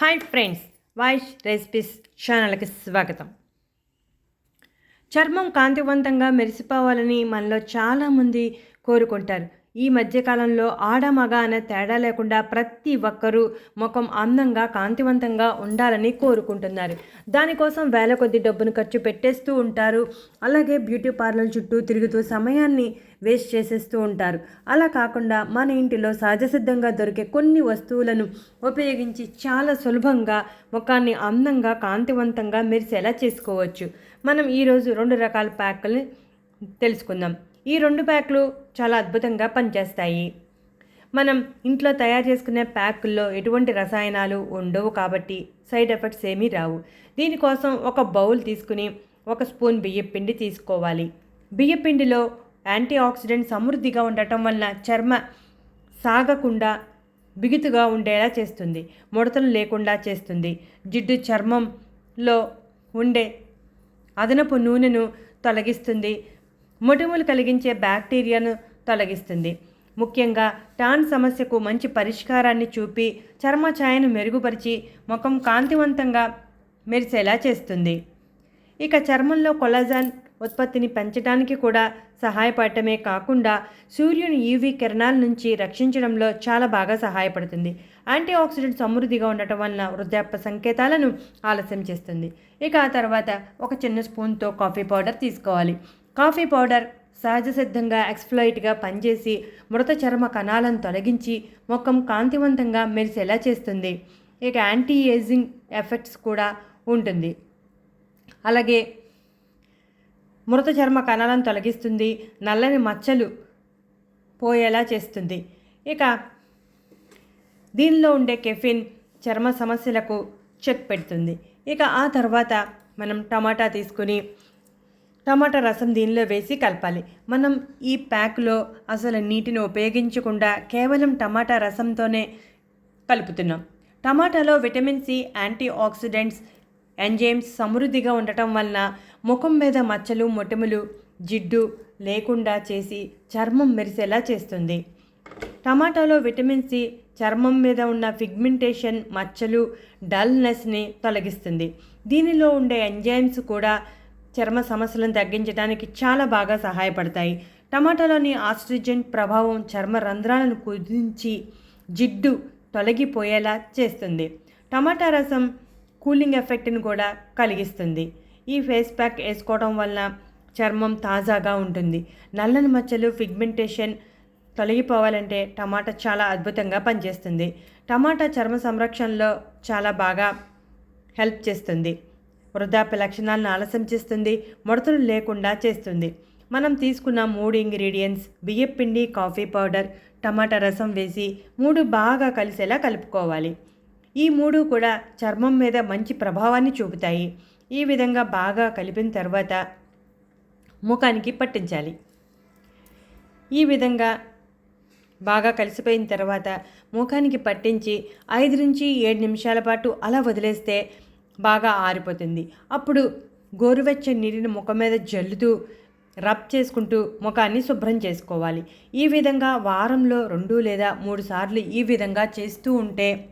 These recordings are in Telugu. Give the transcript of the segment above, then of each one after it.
హాయ్ ఫ్రెండ్స్ వాయిస్ రెసిపీస్ ఛానల్కి స్వాగతం. చర్మం కాంతివంతంగా మెరిసిపోవాలని మనలో చాలామంది కోరుకుంటారు. ఈ మధ్యకాలంలో ఆడ మగ అనే తేడా లేకుండా ప్రతి ఒక్కరూ ముఖం అందంగా కాంతివంతంగా ఉండాలని కోరుకుంటున్నారు. దానికోసం వేల కొద్ది డబ్బును ఖర్చు పెట్టేస్తూ ఉంటారు. అలాగే బ్యూటీ పార్లర్ చుట్టూ తిరుగుతూ సమయాన్ని వేస్ట్ చేసేస్తూ ఉంటారు. అలా కాకుండా మన ఇంటిలో సహజసిద్ధంగా దొరికే కొన్ని వస్తువులను ఉపయోగించి చాలా సులభంగా ముఖాన్ని అందంగా కాంతివంతంగా మెరిసేలా చేసుకోవచ్చు. మనం ఈరోజు రెండు రకాల ప్యాకుల్ని తెలుసుకుందాం. ఈ రెండు ప్యాక్లు చాలా అద్భుతంగా పనిచేస్తాయి. మనం ఇంట్లో తయారు చేసుకునే ప్యాకుల్లో ఎటువంటి రసాయనాలు ఉండవు కాబట్టి సైడ్ ఎఫెక్ట్స్ ఏమీ రావు. దీనికోసం ఒక బౌల్ తీసుకుని ఒక స్పూన్ బియ్యపిండి తీసుకోవాలి. బియ్యపిండిలో యాంటీ ఆక్సిడెంట్ సమృద్ధిగా ఉండటం వలన చర్మ సాగకుండా బిగుతుగా ఉండేలా చేస్తుంది. ముడతలు లేకుండా చేస్తుంది. జిడ్డు చర్మంలో ఉండే అదనపు నూనెను తొలగిస్తుంది. మొటిమలు కలిగించే బ్యాక్టీరియాను తొలగిస్తుంది. ముఖ్యంగా టాన్ సమస్యకు మంచి పరిష్కారాన్ని చూపి చర్మ ఛాయను మెరుగుపరిచి ముఖం కాంతివంతంగా మెరిసేలా చేస్తుంది. ఇక చర్మంలో కొలజాన్ ఉత్పత్తిని పెంచడానికి కూడా సహాయపడటమే కాకుండా సూర్యుని యూవీ కిరణాల నుంచి రక్షించడంలో చాలా బాగా సహాయపడుతుంది. యాంటీ ఆక్సిడెంట్ సమృద్ధిగా ఉండటం వలన వృద్ధాప్య సంకేతాలను ఆలస్యం చేస్తుంది. ఇక ఆ తర్వాత ఒక చిన్న స్పూన్తో కాఫీ పౌడర్ తీసుకోవాలి. కాఫీ పౌడర్ సహజ సిద్ధంగా ఎక్స్ఫ్లైట్గా పనిచేసి మృత చర్మ కణాలను తొలగించి ముఖం కాంతివంతంగా మెరిసేలా చేస్తుంది. ఇక యాంటీ ఏజింగ్ ఎఫెక్ట్స్ కూడా ఉంటుంది. అలాగే మృత చర్మ కణాలను తొలగిస్తుంది. నల్లని మచ్చలు పోయేలా చేస్తుంది. ఇక దీనిలో ఉండే కెఫిన్ చర్మ సమస్యలకు చెక్ పెడుతుంది. ఇక ఆ తర్వాత మనం టమాటా తీసుకుని టమాటా రసం దీనిలో వేసి కలపాలి. మనం ఈ ప్యాక్లో అసలు నీటిని ఉపయోగించకుండా కేవలం టమాటా రసంతోనే కలుపుతున్నాం. టమాటాలో vitamin C antioxidants enzymes సమృద్ధిగా ఉండటం వలన ముఖం మీద మచ్చలు మొటిమలు జిడ్డు లేకుండా చేసి చర్మం మెరిసేలా చేస్తుంది. టమాటాలో విటమిన్ సి చర్మం మీద ఉన్న పిగ్మెంటేషన్ మచ్చలు డల్నెస్ని తొలగిస్తుంది. దీనిలో ఉండే ఎంజైమ్స్ కూడా చర్మ సమస్యలను తగ్గించడానికి చాలా బాగా సహాయపడతాయి. టమాటాలోని ఆక్సిజన్ ప్రభావం చర్మ రంధ్రాలను కుదించి జిడ్డు తొలగిపోయేలా చేస్తుంది. టమాటా రసం కూలింగ్ ఎఫెక్ట్ని కూడా కలిగిస్తుంది. ఈ ఫేస్ ప్యాక్ వేసుకోవడం వలన చర్మం తాజాగా ఉంటుంది. నల్లని మచ్చలు పిగ్మెంటేషన్ తొలగిపోవాలంటే టమాటా చాలా అద్భుతంగా పనిచేస్తుంది. టమాటా చర్మ సంరక్షణలో చాలా బాగా హెల్ప్ చేస్తుంది. వృద్ధాప్య లక్షణాలను ఆలస్యం చేస్తుంది ముడతలు లేకుండా చేస్తుంది. మనం తీసుకున్న మూడు ఇంగ్రీడియంట్స్ బియ్యం పిండి కాఫీ పౌడర్ టమాటా రసం వేసి మూడు బాగా కలిసేలా కలుపుకోవాలి. ఈ మూడు కూడా చర్మం మీద మంచి ప్రభావాన్ని చూపుతాయి. ఈ విధంగా బాగా కలిపిన తర్వాత ముఖానికి పట్టించాలి. ఈ విధంగా బాగా కలిసిపోయిన తర్వాత ముఖానికి పట్టించి ఐదు నుంచి ఏడు నిమిషాల పాటు అలా వదిలేస్తే బాగా ఆరిపోతుంది. అప్పుడు గోరువెచ్చని నీటిని ముఖం మీద జల్లుతూ రబ్ చేసుకుంటూ ముఖాన్ని శుభ్రం చేసుకోవాలి. ఈ విధంగా వారంలో రెండు లేదా మూడు సార్లు ఈ విధంగా చేస్తూ ఉంటే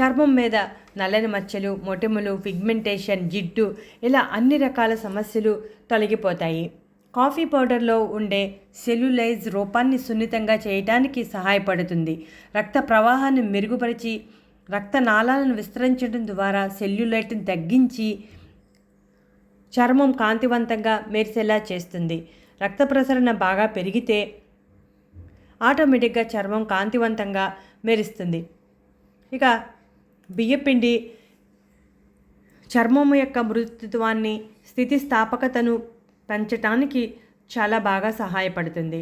చర్మం మీద నల్లని మచ్చలు మొటిమలు పిగ్మెంటేషన్ జిడ్డు ఇలా అన్ని రకాల సమస్యలు తొలగిపోతాయి. కాఫీ పౌడర్లో ఉండే సెల్యులైజ్ రూపాన్ని సున్నితంగా చేయటానికి సహాయపడుతుంది. రక్త ప్రవాహాన్ని మెరుగుపరిచి రక్తనాళాలను విస్తరించడం ద్వారా సెల్యులైట్ని తగ్గించి చర్మం కాంతివంతంగా మెరిసేలా చేస్తుంది. రక్త ప్రసరణ బాగా పెరిగితే ఆటోమేటిక్గా చర్మం కాంతివంతంగా మెరుస్తుంది. ఇక బియ్యపిండి చర్మం యొక్క మృదుత్వాన్ని స్థితిస్థాపకతను పెంచటానికి చాలా బాగా సహాయపడుతుంది.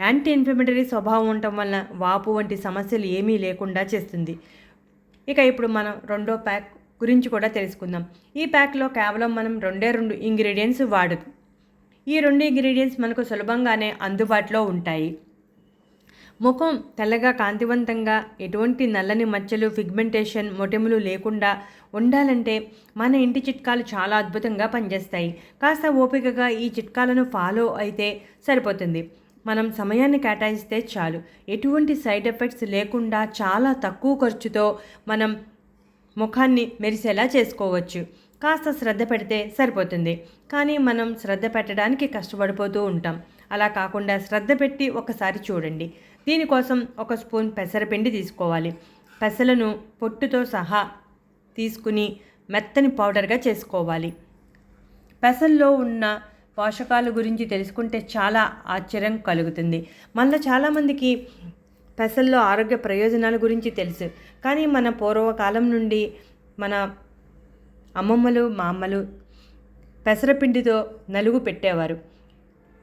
యాంటీ ఇన్ఫ్లమేటరీ స్వభావం ఉండటం వలన వాపు వంటి సమస్యలు ఏమీ లేకుండా చేస్తుంది. ఇక ఇప్పుడు మనం రెండో ప్యాక్ గురించి కూడా తెలుసుకుందాం. ఈ ప్యాక్లో కేవలం మనం రెండే రెండు ఇంగ్రీడియంట్స్ వాడదు. ఈ రెండు ఇంగ్రీడియంట్స్ మనకు సులభంగానే అందుబాటులో ఉంటాయి. ముఖం తెల్లగా కాంతివంతంగా ఎటువంటి నల్లని మచ్చలు ఫిగ్మెంటేషన్ మొటిములు లేకుండా ఉండాలంటే మన ఇంటి చిట్కాలు చాలా అద్భుతంగా పనిచేస్తాయి. కాస్త ఓపికగా ఈ చిట్కాలను ఫాలో అయితే సరిపోతుంది. మనం సమయాన్ని కేటాయిస్తే చాలు. ఎటువంటి సైడ్ ఎఫెక్ట్స్ లేకుండా చాలా తక్కువ ఖర్చుతో మనం ముఖాన్ని మెరిసేలా చేసుకోవచ్చు. కాస్త శ్రద్ధ పెడితే సరిపోతుంది. కానీ మనం శ్రద్ధ పెట్టడానికి కష్టపడిపోతూ ఉంటాం. అలా కాకుండా శ్రద్ధ పెట్టి ఒకసారి చూడండి. దీనికోసం ఒక స్పూన్ పెసరపిండి తీసుకోవాలి. పెసలను పొట్టుతో సహా తీసుకుని మెత్తని పౌడర్గా చేసుకోవాలి. పెసల్లో ఉన్న పోషకాల గురించి తెలుసుకుంటే చాలా ఆశ్చర్యం కలుగుతుంది. మళ్ళీ చాలామందికి పెసల్లో ఆరోగ్య ప్రయోజనాల గురించి తెలుసు. కానీ మన పూర్వకాలం నుండి మన అమ్మమ్మలు మా అమ్మలు పెసరపిండితో నలుగు పెట్టేవారు.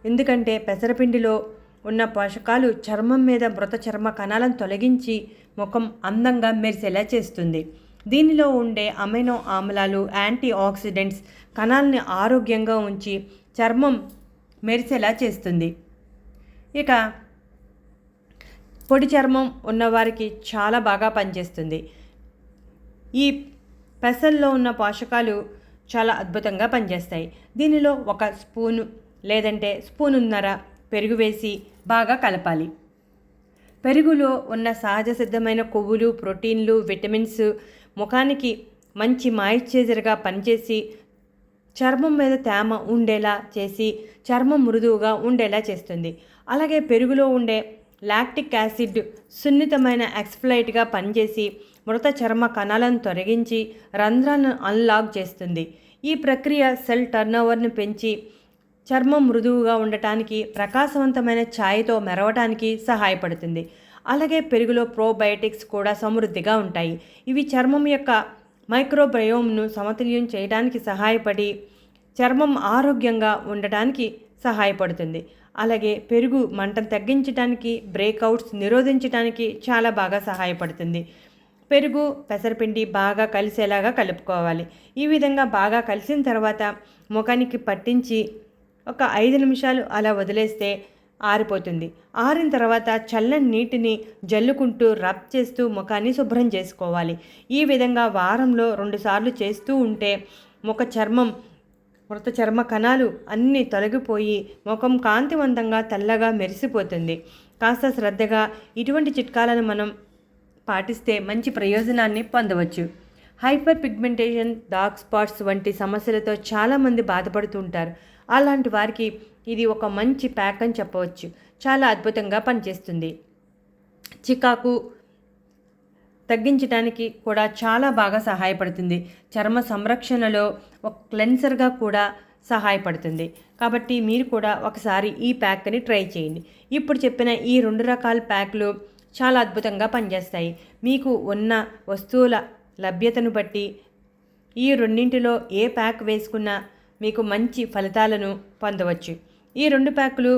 ఎందుకంటే పెసరపిండిలో ఉన్న పోషకాలు చర్మం మీద మృత చర్మ కణాలను తొలగించి ముఖం అందంగా మెరిసేలా చేస్తుంది. దీనిలో ఉండే అమైనో ఆమ్లాలు యాంటీ ఆక్సిడెంట్స్ కణాలని ఆరోగ్యంగా ఉంచి చర్మం మెరిసేలా చేస్తుంది. ఇక పొడి చర్మం ఉన్నవారికి చాలా బాగా పనిచేస్తుంది. ఈ పెసల్లో ఉన్న పోషకాలు చాలా అద్భుతంగా పనిచేస్తాయి. దీనిలో ఒక స్పూను లేదంటే స్పూనున్నర పెరుగు వేసి బాగా కలపాలి. పెరుగులో ఉన్న సహజ సిద్ధమైన కొవ్వులు ప్రోటీన్లు విటమిన్స్ ముఖానికి మంచి మాయిశ్చరైజర్గా పనిచేసి చర్మం మీద తేమ ఉండేలా చేసి చర్మం మృదువుగా ఉండేలా చేస్తుంది. అలాగే పెరుగులో ఉండే లాక్టిక్ యాసిడ్ సున్నితమైన ఎక్స్ఫ్లైట్గా పనిచేసి మృత చర్మ కణాలను తొలగించి రంధ్రాలను అన్లాక్ చేస్తుంది. ఈ ప్రక్రియ సెల్ టర్నోవర్ని పెంచి చర్మం మృదువుగా ఉండటానికి ప్రకాశవంతమైన ఛాయతో మెరవటానికి సహాయపడుతుంది. అలాగే పెరుగులో ప్రోబయోటిక్స్ కూడా సమృద్ధిగా ఉంటాయి. ఇవి చర్మం యొక్క మైక్రోబయోమ్ను సమతుల్యం చేయడానికి సహాయపడి చర్మం ఆరోగ్యంగా ఉండటానికి సహాయపడుతుంది. అలాగే పెరుగు మంటను తగ్గించడానికి బ్రేక్అవుట్స్ నిరోధించడానికి చాలా బాగా సహాయపడుతుంది. పెరుగు పెసరపిండి బాగా కలిసేలాగా కలుపుకోవాలి. ఈ విధంగా బాగా కలిసిన తర్వాత ముఖానికి పట్టించి ఒక ఐదు నిమిషాలు అలా వదిలేస్తే ఆరిపోతుంది. ఆరిన తర్వాత చల్లని నీటిని జల్లుకుంటూ రబ్ చేస్తూ ముఖాన్ని శుభ్రం చేసుకోవాలి. ఈ విధంగా వారంలో రెండుసార్లు చేస్తూ ఉంటే ముఖ చర్మం మృత చర్మ కణాలు అన్నీ తొలగిపోయి ముఖం కాంతివంతంగా తెల్లగా మెరిసిపోతుంది. కాస్త శ్రద్ధగా ఇటువంటి చిట్కాలను మనం పాటిస్తే మంచి ప్రయోజనాన్ని పొందవచ్చు. హైపర్ పిగ్మెంటేషన్ డార్క్ స్పాట్స్ వంటి సమస్యలతో చాలామంది బాధపడుతుంటారు అలాంటి వారికి ఇది ఒక మంచి ప్యాక్ అని చెప్పవచ్చు. చాలా అద్భుతంగా పనిచేస్తుంది. చికాకు తగ్గించడానికి కూడా చాలా బాగా సహాయపడుతుంది. చర్మ సంరక్షణలో ఒక క్లెన్సర్గా కూడా సహాయపడుతుంది. కాబట్టి మీరు కూడా ఒకసారి ఈ ప్యాక్ని ట్రై చేయండి. ఇప్పుడు చెప్పిన ఈ రెండు రకాల ప్యాక్లు చాలా అద్భుతంగా పనిచేస్తాయి. మీకు ఉన్న వస్తువుల లభ్యతను బట్టి ఈ రెండింటిలో ఏ ప్యాక్ వేసుకున్నా మీకు మంచి ఫలితాలను పొందవచ్చు. ఈ రెండు ప్యాకులు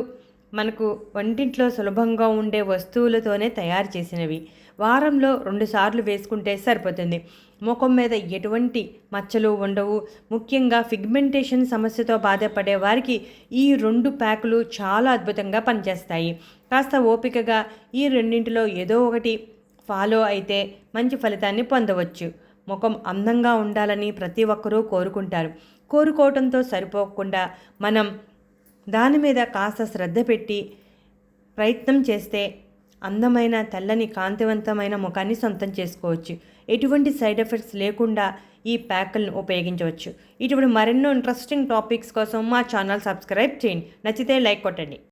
మనకు వంటింట్లో సులభంగా ఉండే వస్తువులతోనే తయారు చేసినవి. వారంలో రెండుసార్లు వేసుకుంటే సరిపోతుంది. ముఖం మీద ఎటువంటి మచ్చలు ఉండవు. ముఖ్యంగా ఫిగ్మెంటేషన్ సమస్యతో బాధపడే వారికి ఈ రెండు ప్యాకులు చాలా అద్భుతంగా పనిచేస్తాయి. కాస్త ఓపికగా ఈ రెండింటిలో ఏదో ఒకటి ఫాలో అయితే మంచి ఫలితాన్ని పొందవచ్చు. ముఖం అందంగా ఉండాలని ప్రతి ఒక్కరూ కోరుకుంటారు. కోరుకోవటంతో సరిపోకుండా మనం దాని మీద కాస్త శ్రద్ధ పెట్టి ప్రయత్నం చేస్తే అందమైన తెల్లని కాంతివంతమైన ముఖాన్ని సొంతం చేసుకోవచ్చు. ఎటువంటి సైడ్ ఎఫెక్ట్స్ లేకుండా ఈ ప్యాకులను ఉపయోగించవచ్చు. ఇటువంటి మరెన్నో ఇంట్రెస్టింగ్ టాపిక్స్ కోసం మా ఛానల్ సబ్స్క్రైబ్ చేయండి. నచ్చితే లైక్ కొట్టండి.